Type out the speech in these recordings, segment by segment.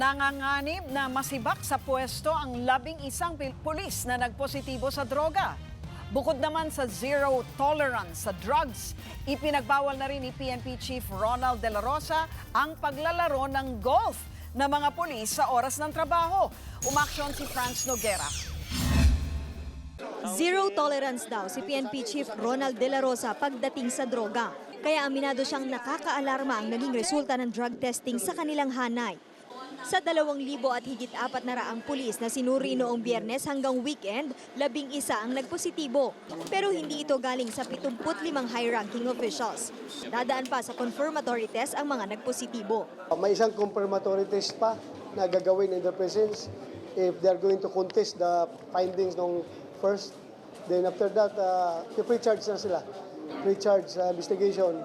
Nanganganib na masibak sa pwesto ang labing isang pulis na nagpositibo sa droga. Bukod naman sa zero tolerance sa drugs, ipinagbawal na rin ni PNP Chief Ronald De La Rosa ang paglalaro ng golf ng mga pulis sa oras ng trabaho. Umaksyon si Franz Noguera. Zero tolerance daw si PNP Chief Ronald De La Rosa pagdating sa droga. Kaya aminado siyang nakakaalarma ang naging resulta ng drug testing sa kanilang hanay. Sa dalawang libo at higit apat na raang pulis na sinuri noong biyernes hanggang weekend, labing isa ang nagpositibo. Pero hindi ito galing sa 75 high-ranking officials. Dadaan pa sa confirmatory test ang mga nagpositibo. May isang confirmatory test pa na gagawin in the presence if they're going to contest the findings ng first. Then after that, uh, pre-charge na sila. Pre-charge uh, investigation.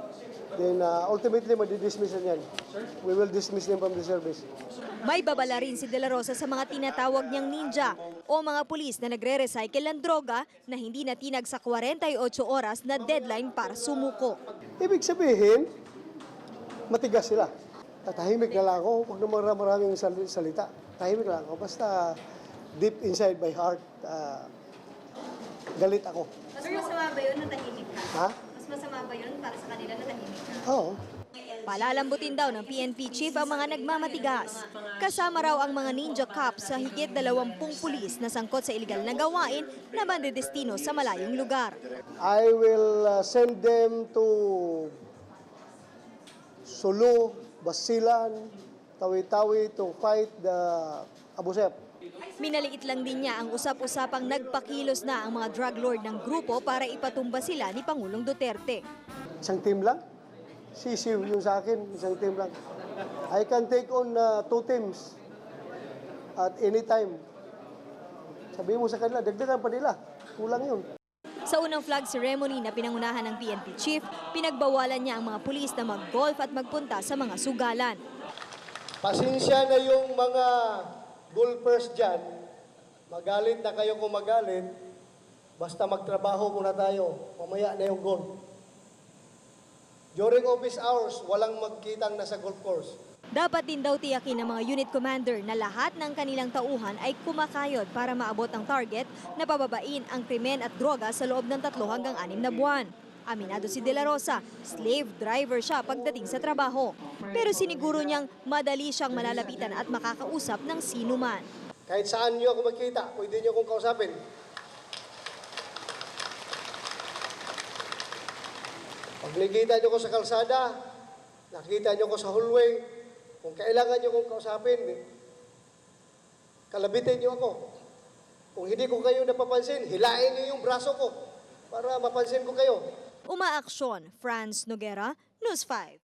Then uh, ultimately, madidismiss na yan. We will dismiss them from the service. May babala rin si De La Rosa sa mga tinatawag niyang ninja o mga pulis na nagre-recycle ng droga na hindi natinag sa 48 oras na deadline para sumuko. Ibig sabihin, matigas sila. Tahimik na lang ako. Huwag na mara- maraming sal- salita. Tahimik lang ako. Basta deep inside my heart, uh, galit ako. Mas masama ba yun na tahimik ka? Ha? Mas masama ba yun para sa kanila na tahimik ka? Oo. Palalambutin daw ng PNP chief ang mga nagmamatigas. Kasama raw ang mga ninja cops sa higit 20 pulis na sangkot sa iligal na gawain na bandedestino sa malayong lugar. I will uh, send them to Sulu, Basilan, Tawi-Tawi to fight the Abu Sayyaf. Minaliit lang din niya ang usap-usapang nagpakilos na ang mga drug lord ng grupo para ipatumba sila ni Pangulong Duterte. Isang team lang. Sisiw yung sa akin, isang team lang. I can take on uh, two teams at any time. Sabihin mo sa kanila, dagdagan pa nila. Kulang yun. Sa unang flag ceremony na pinangunahan ng PNP chief, pinagbawalan niya ang mga pulis na mag-golf at magpunta sa mga sugalan. Pasensya na yung mga golfers dyan. Magalit na kayo kung magalit. Basta magtrabaho muna tayo. Mamaya na yung golf. During office hours, walang magkitang nasa golf course. Dapat din daw tiyakin ng mga unit commander na lahat ng kanilang tauhan ay kumakayod para maabot ang target na pababain ang krimen at droga sa loob ng tatlo hanggang anim na buwan. Aminado si De La Rosa, slave driver siya pagdating sa trabaho. Pero siniguro niyang madali siyang malalapitan at makakausap ng sino man. Kahit saan nyo ako makita, pwede nyo akong kausapin. Pag nakikita nyo ko sa kalsada, nakita nyo ko sa hallway, kung kailangan nyo kong kausapin, kalabitin nyo ako. Kung hindi ko kayo napapansin, hilain nyo yung braso ko para mapansin ko kayo. Umaaksyon, Franz Noguera, News 5.